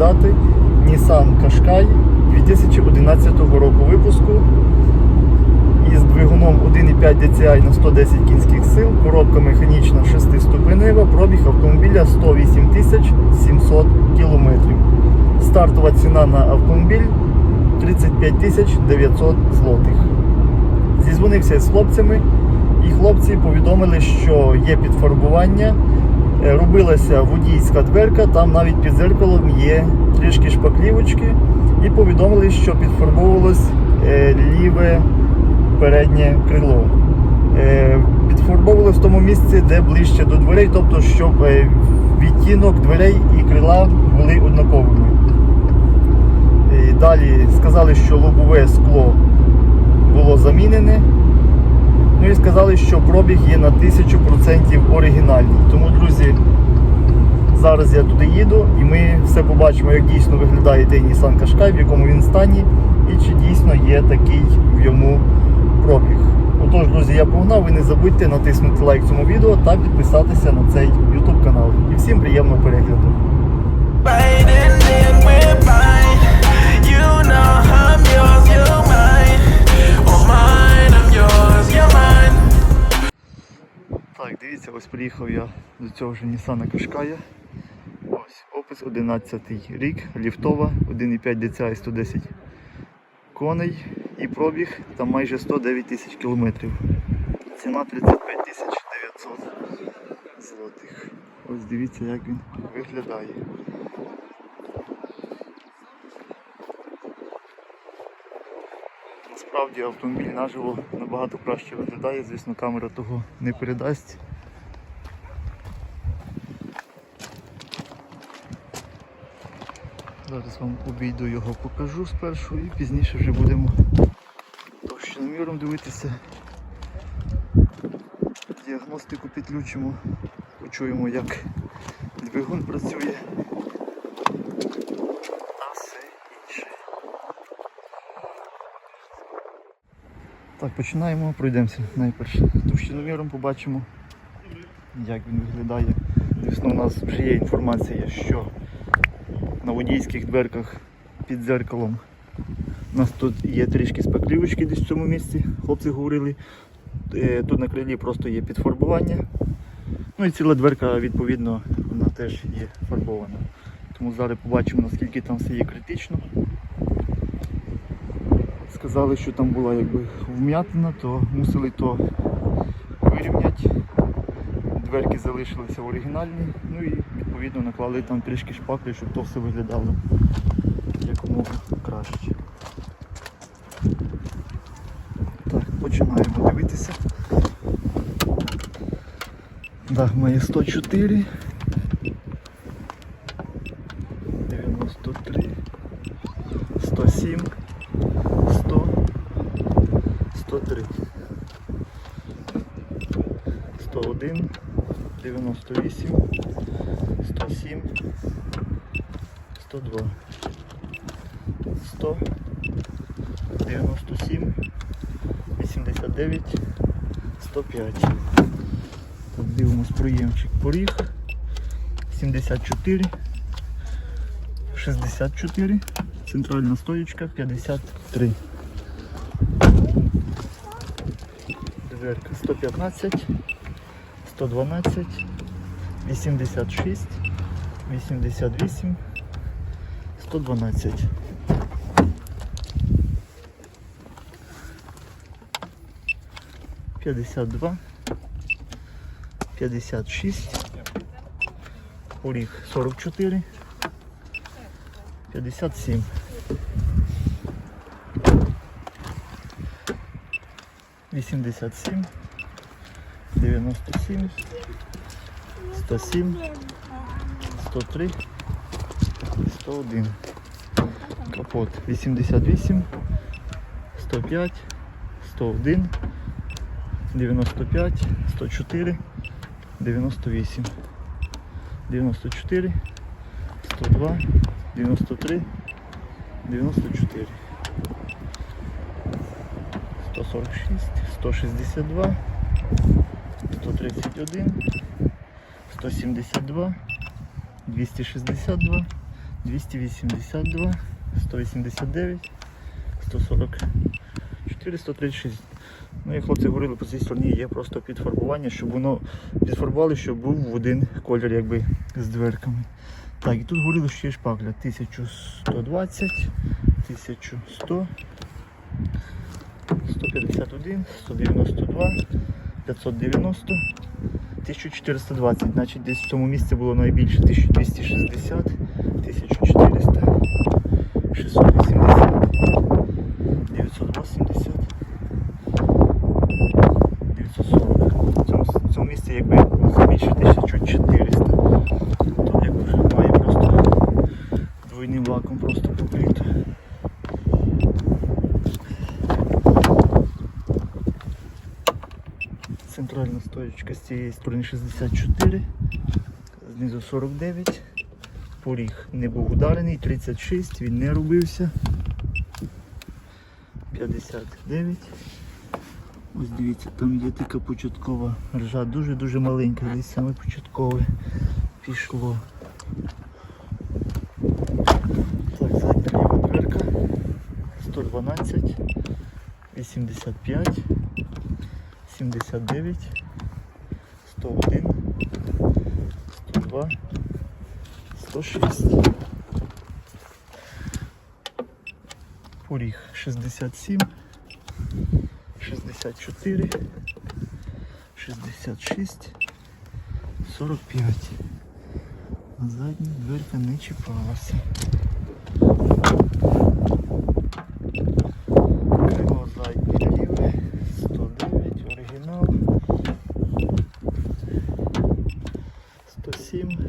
оглядати Nissan Qashqai 2011 року випуску із двигуном 1,5 DCI на 110 кінських сил, коробка механічна 6-ступенева, пробіг автомобіля 108 700 кілометрів. Стартова ціна на автомобіль 35 900 злотих. Зізвонився з хлопцями, і хлопці повідомили, що є підфарбування. Е, Робилася водійська дверка, там навіть під зеркалом є трішки шпаклівочки, і повідомили, що підфарбовувалось е, ліве переднє крило. Е, Підфарбовувалось в тому місці, де ближче до дверей, тобто, щоб відтінок дверей і крила були однаковими. І далі сказали, що лобове скло було замінене. Ну і сказали, що пробіг є на 1000% оригінальний. Тому, друзі, зараз я туди їду і ми все побачимо, як дійсно виглядає той Nissan Qashqai, в якому він стані, і чи дійсно є такий в йому пробіг. Отож, друзі, я погнав, ви не забудьте натиснути лайк цьому відео та підписатися на цей YouTube канал. І всім приємного перегляду. You know I'm yours, you're mine. Oh, mine, I'm yours, дивіться, ось приїхав я до цього ж Nissan Qashqai. Ось, опис 11 рік, ліфтова, 1,5 DCI 110 коней і пробіг там майже 109 тисяч кілометрів. Ціна 35 тисяч 900 злотих. Ось дивіться, як він виглядає. Насправді автомобіль наживо набагато краще виглядає, звісно, камера того не передасть. Зараз вам обійду його покажу спершу і пізніше вже будемо товщиноміром дивитися. Діагностику підключимо, почуємо як двигун працює та все інше. Так, починаємо, пройдемося найперше товщиноміром, побачимо, як він виглядає. Звісно, у нас вже є інформація, що на водійських дверках під дзеркалом у нас тут є трішки спеклівочки десь в цьому місці, хлопці говорили. Е, Тут на крилі просто є підфарбування. Ну і ціла дверка, відповідно, вона теж є фарбована. Тому зараз побачимо, наскільки там все є критично. Сказали, що там була якби вм'ятина, то мусили то вирівняти. Дверки залишилися оригінальні, ну і відповідно наклали там трішки шпаклі, щоб то все виглядало якомога краще. Так, починаємо дивитися. Дах має 104. 93. 107. 100. 103. 101. 98. 107. 102. 100. 97. 89. 105. Так, дивимось проємчик поріг. 74. 64. Центральна стоїчка 53. Дверка 115. 112. 86. 88. 112. П'ятдесят два, п'ятдесят шість, поріг сорок чотири, п'ятдесят сім. Вісімдесят сім, дев'яносто сім, сто сім, сто три, сто один. Капот 88, 105, 101, 95, 104, 98, 94, 102, 93, 94, 146, 162, 131, 172, 262, 282, 189, 144, 136. Ну, як хлопці говорили, по цій стороні є просто підфарбування, щоб воно підфарбували, щоб був в один колір якби з дверками. Так, і тут говорили, що є шпакля 1120, 1100, 151, 192, 590, 1420. Значить десь в цьому місці було найбільше 1260, 1400, 680, 980, 940. В цьому, в цьому місці якби більше 1400. Тут якби має просто двойним лаком просто покрито. Центральна стоєчка з цієї сторони 64, знизу 49. Поріг не був ударений, 36, він не робився. 59. Ось дивіться, там є така початкова ржа, дуже-дуже маленька, десь саме початкове пішло. Так, задня ліва дверка. 112, 85, 79, 101, 102, 106. Поріг 67, 64, 66, 45. Задня дверка не чіпалася. Крило заднє ліве, 109, оригінал. 107,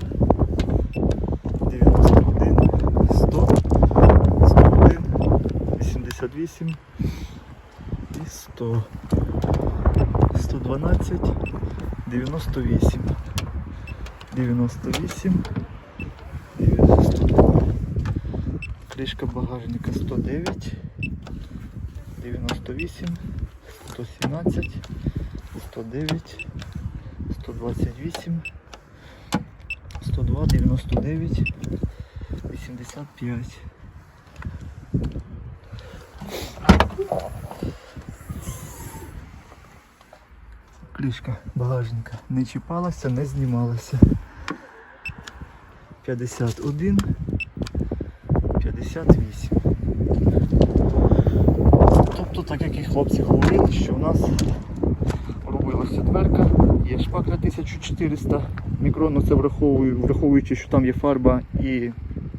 91, 100, 101, 88 і 100. 112, 98, 98, 92. Кришка багажника 109, 98, 117, 109, 128, 102, 99, 85. Кришка багажника не чіпалася, не знімалася. 51, 58. Тобто, так як і хлопці говорили, що в нас робилася дверка, є шпакля 1400 мікрон, ну це враховую, враховуючи, що там є фарба і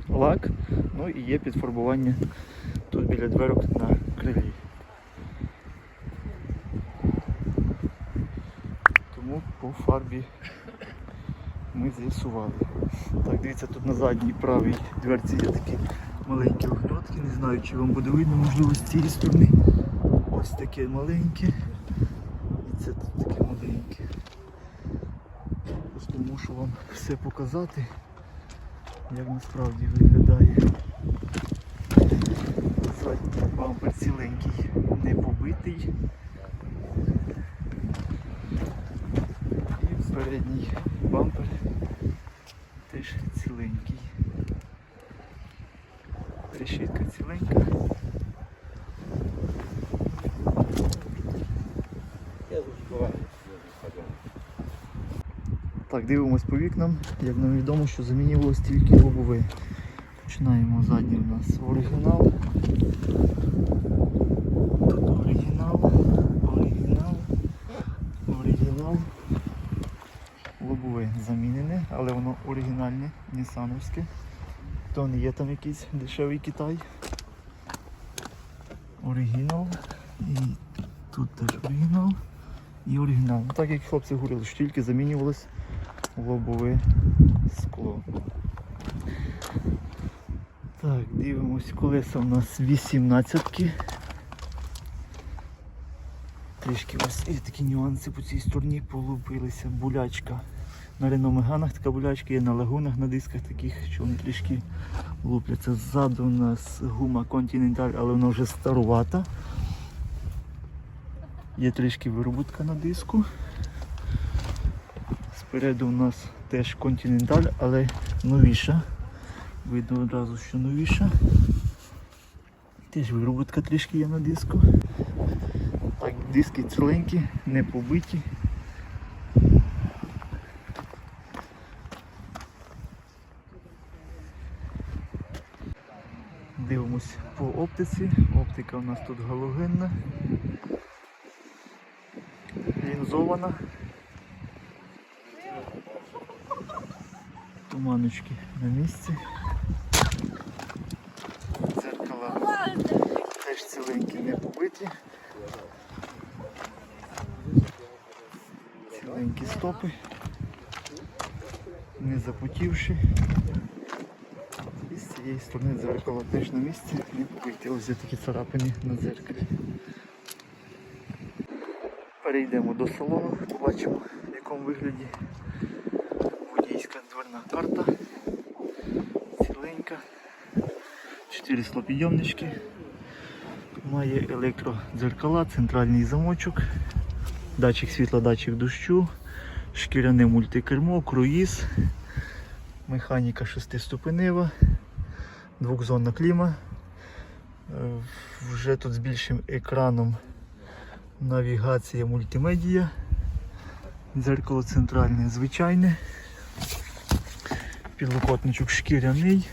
лак, ну і є підфарбування тут біля дверок на крилі. Тому по фарбі ми з'ясували. Так, дивіться, тут на задній правій дверці є такі маленькі оглядки. Не знаю, чи вам буде видно, можливо, з цієї сторони. Ось таке маленьке. І це тут таке маленьке. Просто мушу вам все показати, як насправді виглядає. Задній бампер ціленький, не побитий. І передній бампер теж ціленький. Решітка ціленька. Так, дивимось по вікнам. Як нам відомо, що замінювалось тільки лобове. Починаємо задній у нас оригінал. Тут оригінал, оригінал, оригінал. Лобове замінене, але воно оригінальне, нісановське. То не є там якийсь дешевий Китай. Оригінал. І тут теж оригінал. І оригінал. Так як хлопці говорили, що тільки замінювалось лобове скло. Так, дивимось, колеса у нас 18-ки. Трішки ось є такі нюанси по цій стороні полупилися. Булячка. На реномеганах така булячка є, на лагунах на дисках таких, що вони трішки лупляться. Ззаду у нас гума Continental, але вона вже старувата. Є трішки виробутка на диску. Спереду у нас теж континенталь, але новіша. Видно одразу, що новіша. Теж виробутка трішки є на диску. Так, диски ціленькі, не побиті. Дивимось по оптиці. Оптика у нас тут галогенна. Лінзована. Туманочки на місці. Дзеркала теж ціленькі, не побиті. Ціленькі стопи. Не запотівши. Цієї сторони дзеркало теж на місці, побиті. Є такі царапини на дзеркалі. Перейдемо до салону, побачимо в якому вигляді водійська дверна карта. Ціленька. Чотири склопідйомнички. Має електродзеркала, центральний замочок, датчик світла, датчик дощу, шкіряне мультикермо, круїз, механіка шестиступенева, двохзонна кліма. Е, Вже тут з більшим екраном навігація мультимедія. Дзеркало центральне звичайне. Підлокотничок шкіряний,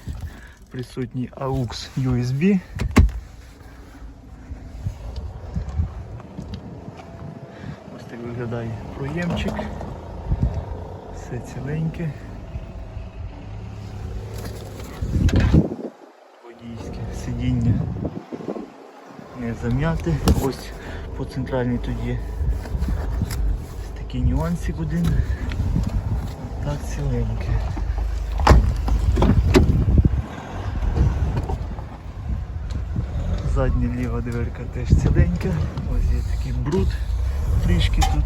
присутній AUX USB. Ось так виглядає проємчик. Все ціленьке. Сидіння не зам'яте. Ось по центральній тут є такий нюансик один. Так ціленьке. Задня ліва дверка теж ціленька. Ось є такий бруд трішки тут.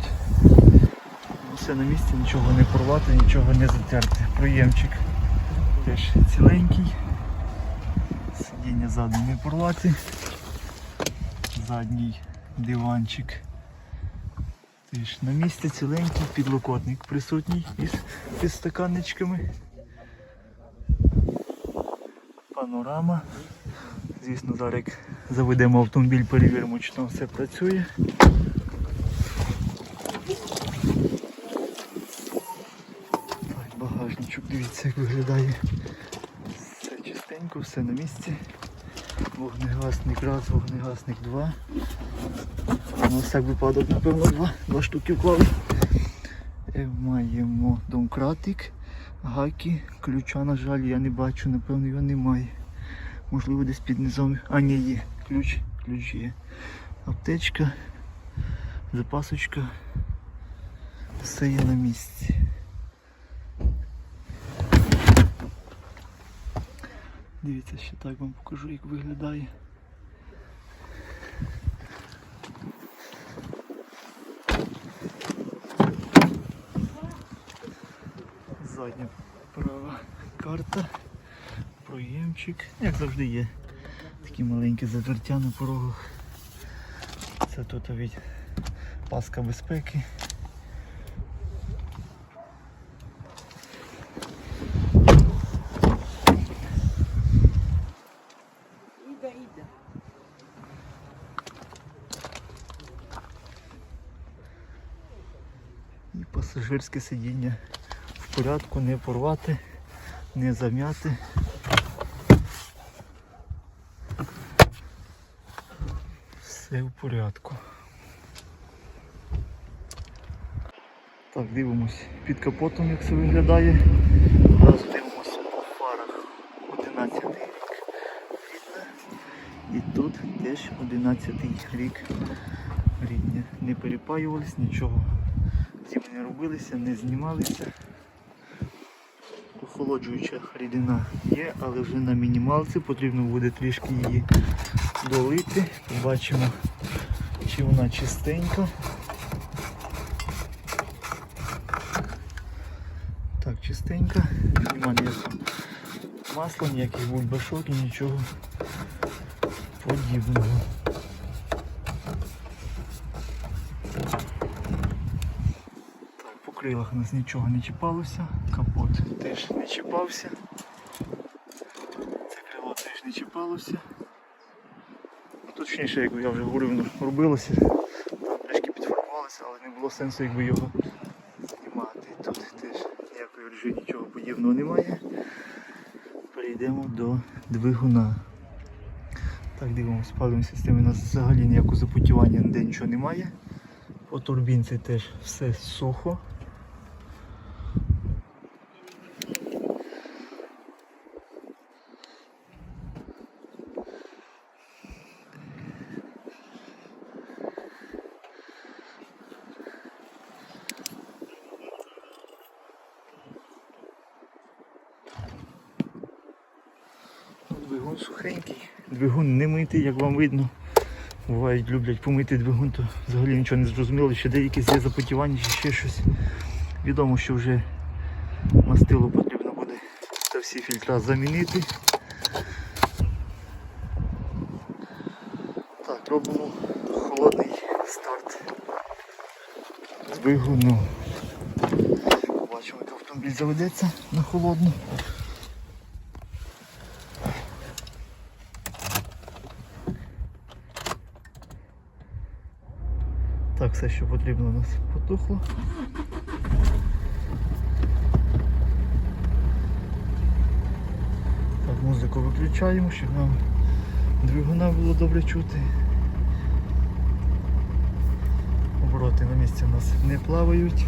Все на місці, нічого не порвати, нічого не затерти. Проємчик теж ціленький. Сидіння ззаду не. Задній диванчик теж на місці ціленький, підлокотник присутній із підстаканничками. Панорама. Звісно, зараз як заведемо автомобіль, перевіримо, чи там все працює. Багажничок, дивіться, як виглядає. Все все на місці. Вогнегасник раз, вогнегасник два. На всяк випадок, напевно, два, два штуки вклали. Е, Маємо домкратик, гаки, ключа, на жаль, я не бачу, напевно, його немає. Можливо, десь під низом. А, ні, є. Ключ, ключ є. Аптечка, запасочка. Все є на місці. Дивіться, ще так вам покажу, як виглядає. Задня права карта, проємчик, як завжди є. Такі маленькі затертя на порогах. Це тут від паска безпеки. Пасажирське сидіння в порядку, не порвати, не зам'яти. Все в порядку. Так, дивимось під капотом, як це виглядає. Зараз дивимося по фарах 11 рік. І тут теж 11 рік рідня. Не перепаювались, нічого не робилися, не знімалися. Охолоджуюча рідина є, але вже на мінімалці потрібно буде трішки її долити. Побачимо, чи вона чистенька. Так, чистенька. Нема ніякого масла, ніяких бульбашок і нічого подібного. Крилах у нас нічого не чіпалося, капот теж не чіпався. Це крило теж не чіпалося. Ну, Точніше, як я вже говорив, робилося. Трішки підфарбувалося, але не було сенсу якби його знімати. Тут теж ніякої ржі, нічого подібного немає. Перейдемо до двигуна. Так, дивимося, паливної системи у нас взагалі ніякого запутювання ніде нічого немає. По турбінці теж все сухо. Двигун сухенький. Двигун не митий, як вам видно. Бувають, люблять помити двигун, то взагалі нічого не зрозуміло, ще деякі є запотівання, чи ще щось. Відомо, що вже мастило потрібно буде та всі фільтра замінити. Так, робимо холодний старт двигуну. Побачимо, як автомобіль заведеться на холодну. Так, все, що потрібно у нас потухло. Так, музику виключаємо, щоб нам двигуна було добре чути. Обороти на місці у нас не плавають.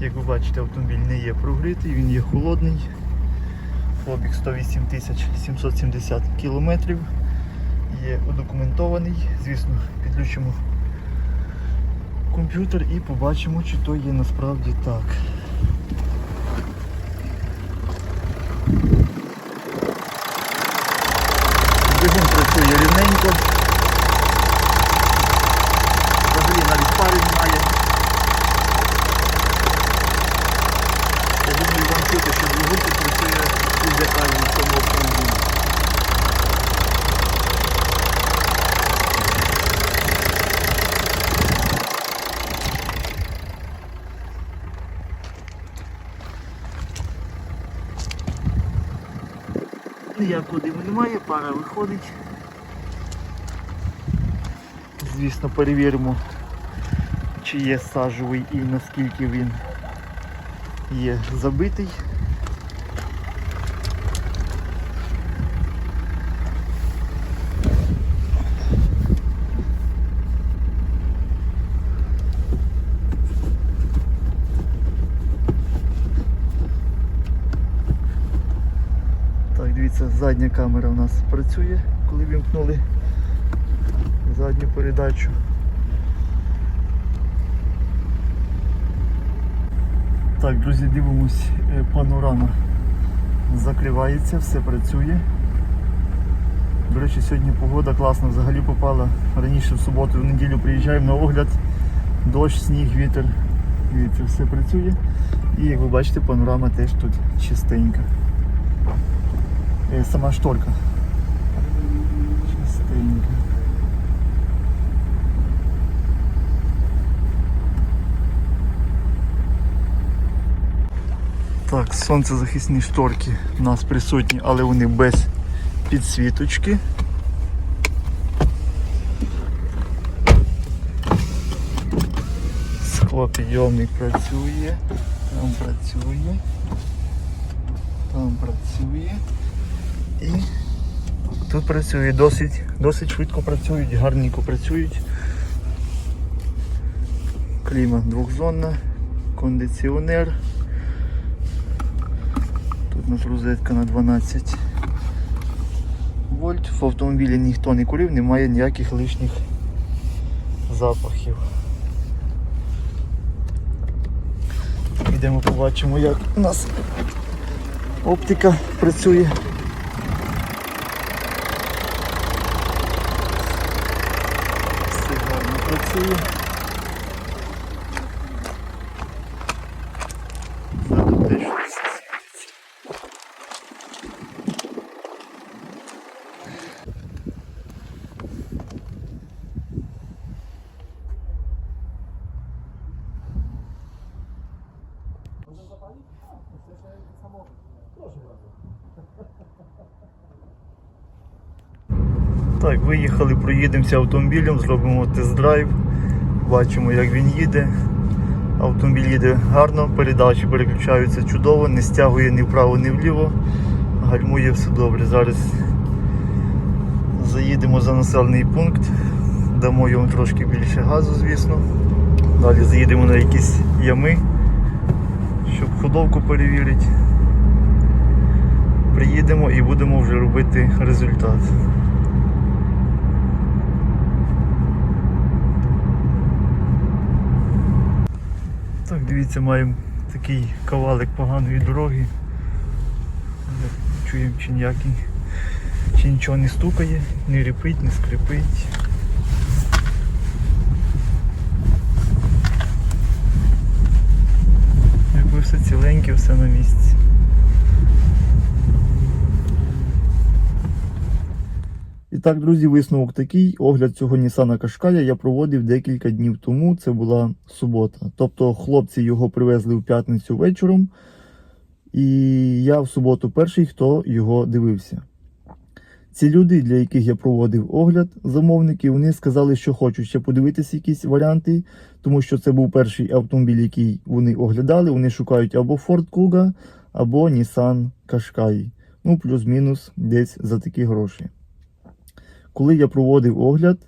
Як ви бачите, автомобіль не є прогрітий, він є холодний. Пробіг 108 770 кілометрів є удокументований. Звісно, підключимо комп'ютер і побачимо, чи то є насправді так. Двигун працює рівненько. Взагалі навіть пари немає. Я думаю, вам чути, що двигун тут працює ідеально в цьому автомобілі. Ніякого диму немає, пара виходить. Звісно, перевіримо, чи є сажовий і наскільки він є забитий. Так, дивіться, задня камера у нас працює, коли вімкнули задню передачу. Так, друзі, дивимось, е, панорама закривається, все працює. До речі, сьогодні погода класна, взагалі попала. Раніше в суботу, в неділю приїжджаємо на огляд, дощ, сніг, вітер. Дивіться, все працює. І як ви бачите, панорама теж тут чистенька. Сама шторка. Чистенька. Так, сонцезахисні шторки у нас присутні, але вони без підсвіточки. Склопідйомник працює, там працює, там працює і тут працює досить, досить швидко працюють, гарненько працюють. Кліма двохзонна, кондиціонер. Тут у нас розетка на 12 вольт. В автомобілі ніхто не курив, немає ніяких лишніх запахів. Йдемо побачимо, як у нас оптика працює. Все гарно працює. Проїдемося автомобілем, зробимо тест-драйв. Бачимо, як він їде. Автомобіль їде гарно, передачі переключаються чудово, не стягує ні вправо, ні вліво. Гальмує все добре. Зараз заїдемо за населений пункт, дамо йому трошки більше газу, звісно. Далі заїдемо на якісь ями, щоб ходовку перевірити. Приїдемо і будемо вже робити результат. Так, дивіться, маємо такий кавалик поганої дороги. Чуємо, чи ніякий, чи нічого не стукає, не ріпить, не скрипить. Якби все ціленьке, все на місці. І так, друзі, висновок такий. Огляд цього Nissan Qashqai я проводив декілька днів тому. Це була субота. Тобто хлопці його привезли в п'ятницю вечором. І я в суботу перший, хто його дивився. Ці люди, для яких я проводив огляд, замовники, вони сказали, що хочуть ще подивитися якісь варіанти, тому що це був перший автомобіль, який вони оглядали. Вони шукають або Ford Kuga, або Nissan Qashqai. Ну, плюс-мінус десь за такі гроші. Коли я проводив огляд,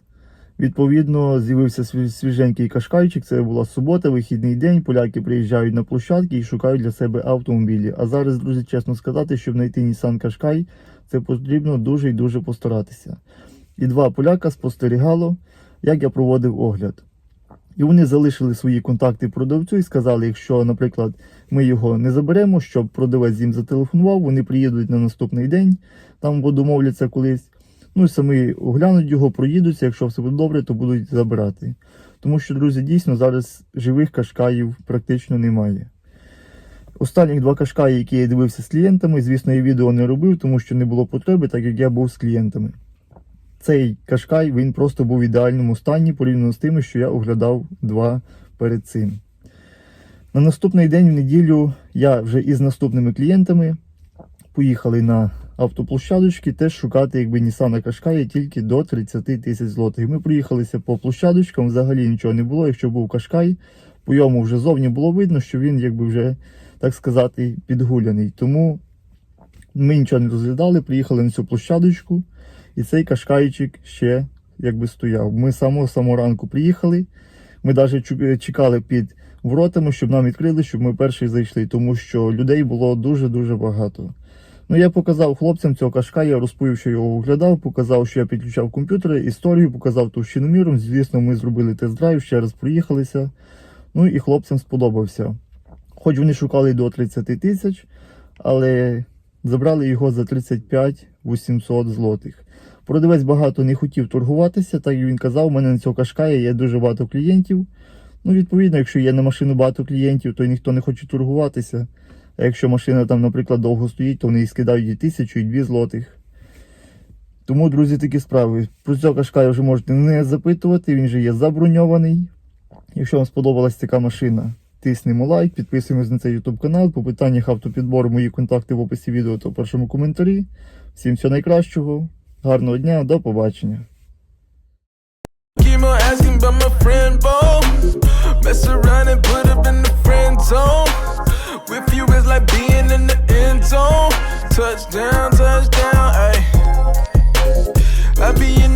відповідно з'явився свіженький кашкайчик. Це була субота, вихідний день. Поляки приїжджають на площадки і шукають для себе автомобілі. А зараз, друзі, чесно сказати, щоб знайти Nissan Qashqai, це потрібно дуже і дуже постаратися. І два поляка спостерігало, як я проводив огляд. І вони залишили свої контакти продавцю і сказали, якщо, наприклад, ми його не заберемо, щоб продавець їм зателефонував, вони приїдуть на наступний день, там домовляться колись. Ну і самі оглянуть його, проїдуться. Якщо все буде добре, то будуть забирати. Тому що, друзі, дійсно зараз живих кашкаїв практично немає. Останніх два кашкаї, які я дивився з клієнтами, звісно, я відео не робив, тому що не було потреби, так як я був з клієнтами. Цей кашкай він просто був в ідеальному стані порівняно з тими, що я оглядав два перед цим. На наступний день в неділю я вже із наступними клієнтами поїхали на автоплощадочки теж шукати якби Nissan Qashqai тільки до 30 тисяч злотих. Ми проїхалися по площадочкам, взагалі нічого не було. Якщо був Qashqai, по йому вже зовні було видно, що він якби вже, так сказати, підгуляний. Тому ми нічого не розглядали, приїхали на цю площадочку, і цей кашкайчик ще якби стояв. Ми з самого самого ранку приїхали. Ми навіть чекали під воротами, щоб нам відкрили, щоб ми перші зайшли, тому що людей було дуже-дуже багато. Ну, я показав хлопцям цього кашка, я розповів, що його оглядав, показав, що я підключав комп'ютери, історію, показав товщину міром. Звісно, ми зробили тест-драйв, ще раз проїхалися. Ну і хлопцям сподобався. Хоч вони шукали до 30 тисяч, але забрали його за 35 800 злотих. Продавець багато не хотів торгуватися, так як він казав, у мене на цього кашка є дуже багато клієнтів. Ну, відповідно, якщо є на машину багато клієнтів, то ніхто не хоче торгуватися. А якщо машина там, наприклад, довго стоїть, то вони її скидають і тисячу, і дві злотих. Тому, друзі, такі справи. Про цього кашкая вже можете не запитувати, він же є заброньований. Якщо вам сподобалась така машина, тиснемо лайк, підписуємось на цей YouTube канал. По питаннях автопідбору мої контакти в описі відео та в першому коментарі. Всім всього найкращого, гарного дня, до побачення. Mess around and put up in the friend zone. With you is like being in the end zone. Touchdown, touchdown, ayy. I be in